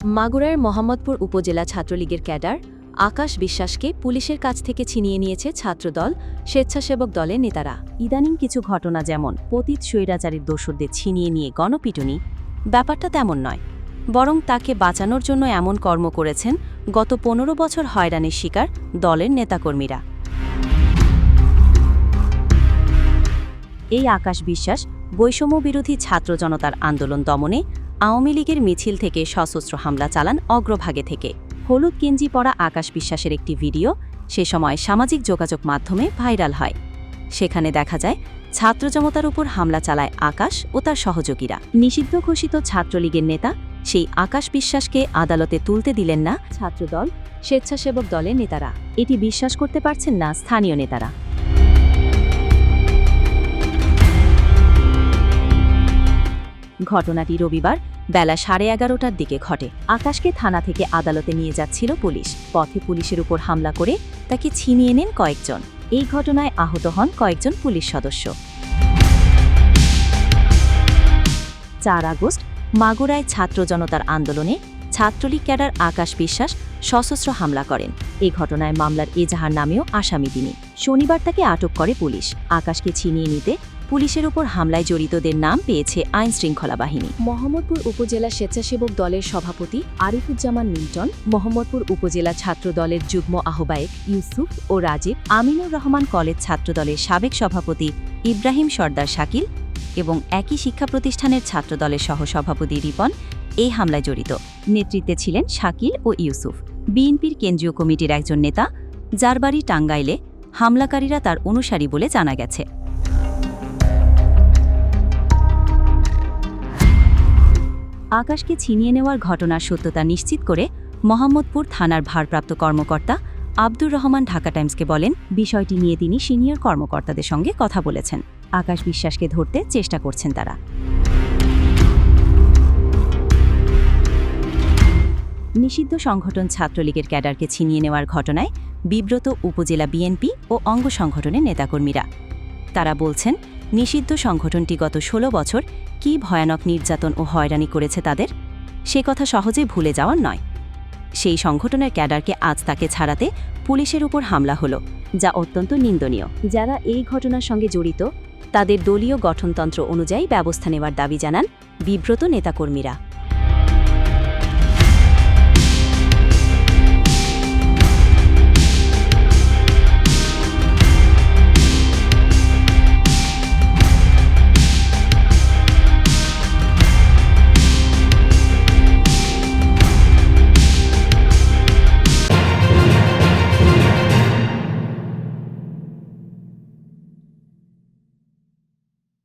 মাগুরার মোহাম্মদপুর উপজেলা ছাত্রলীগের ক্যাডার আকাশ বিশ্বাসকে পুলিশের কাছ থেকে ছিনিয়ে নিয়েছে ছাত্রদল, স্বেচ্ছাসেবক দলের নেতারা। ইদানিং কিছু ঘটনা যেমন পতিত স্বৈরাচারীর দোসরদের ছিনিয়ে নিয়ে গণপিটুনি, ব্যাপারটা তেমন নয়। বরং তাকে বাঁচানোর জন্য এমন কর্ম করেছেন গত পনেরো বছর হয়রানির শিকার দলের নেতাকর্মীরা। এই আকাশ বিশ্বাস বৈষম্য বিরোধী ছাত্র জনতার আন্দোলন দমনে আওয়ামী লীগের মিছিল থেকে সশস্ত্র হামলা চালান অগ্রভাগে থেকে। হলুদ গেঞ্জি পরা আকাশ বিশ্বাসের একটি ভিডিও সে সময় সামাজিক যোগাযোগ মাধ্যমে ভাইরাল হয়। সেখানে দেখা যায়, ছাত্র জনতার উপর হামলা চালায় আকাশ ও তার সহযোগীরা। নিষিদ্ধ ঘোষিত ছাত্রলীগের নেতা সেই আকাশ বিশ্বাসকে আদালতে তুলতে দিলেন না ছাত্রদল, স্বেচ্ছাসেবক দলের নেতারা। এটি বিশ্বাস করতে পারছেন না স্থানীয় নেতারা। ঘটনাটি রবিবার বেলা সাড়ে এগারোটার দিকে ঘটে। আকাশকে থানা থেকে আদালতে নিয়ে যাচ্ছিল পুলিশ। পথে পুলিশের উপর হামলা করে তাকে ছিনিয়ে নেন কয়েকজন। এই ঘটনায় আহত হন কয়েকজন পুলিশ সদস্য। চার আগস্ট, মাগুরায় ছাত্র জনতার আন্দোলনে ছাত্রলীগ ক্যাডার আকাশ বিশ্বাস সশস্ত্র হামলা করেন। এই ঘটনায় মামলার এজাহার নামেও আসামি তিনি। শনিবার তাকে আটক করে পুলিশ। আকাশকে ছিনিয়ে নিতে পুলিশের উপর হামলায় জড়িতদের নাম পেয়েছে আইন শৃঙ্খলা বাহিনী। মোহাম্মদপুর উপজেলা স্বেচ্ছাসেবক দলের সভাপতি আরিফুজ্জামান মিল্টন, মোহাম্মদপুর উপজেলা ছাত্র দলের যুগ্ম আহ্বায়ক ইউসুফ ও রাজীব, আমিনুর রহমান কলেজ ছাত্র দলের সাবেক সভাপতি ইব্রাহিম সর্দার শাকিল এবং একই শিক্ষা প্রতিষ্ঠানের ছাত্র দলের সহসভাপতি রিপন এই হামলায় জড়িত। নেতৃত্বে ছিলেন শাকিল ও ইউসুফ। বিএনপির কেন্দ্রীয় কমিটির একজন নেতা, যার বাড়ি টাঙ্গাইলে হামলাকারীরা তার অনুসারী বলে জানা গেছে। আকাশকে ছিনিয়ে নেওয়ার ঘটনার সত্যতা নিশ্চিত করে মোহাম্মদপুর থানার ভারপ্রাপ্ত কর্মকর্তা আব্দুর রহমান ঢাকা টাইমসকে বলেন, বিষয়টি নিয়ে তিনি সিনিয়র কর্মকর্তাদের সঙ্গে কথা বলেছেন। আকাশ বিশ্বাসকে ধরতে চেষ্টা করছেন তারা। নিষিদ্ধ সংগঠন ছাত্রলীগের ক্যাডারকে ছিনিয়ে নেওয়ার ঘটনায় বিব্রত উপজেলা বিএনপি ও অঙ্গ সংগঠনের নেতাকর্মীরা। তারা বলছেন নিষিদ্ধ সংগঠনটি গত ১৬ বছর কি ভয়ানক নির্যাতন ও হয়রানি করেছে তাদের? সে কথা সহজে ভুলে যাওয়ার নয়। সেই সংগঠনের ক্যাডারকে আজ তাকে ছাড়াতে পুলিশের উপর হামলা হলো, যা অত্যন্ত নিন্দনীয়। যারা এই ঘটনার সঙ্গে জড়িত, তাদের দলীয় গঠনতন্ত্র অনুযায়ী ব্যবস্থা নেওয়ার দাবি জানান বিব্রত নেতাকর্মীরা।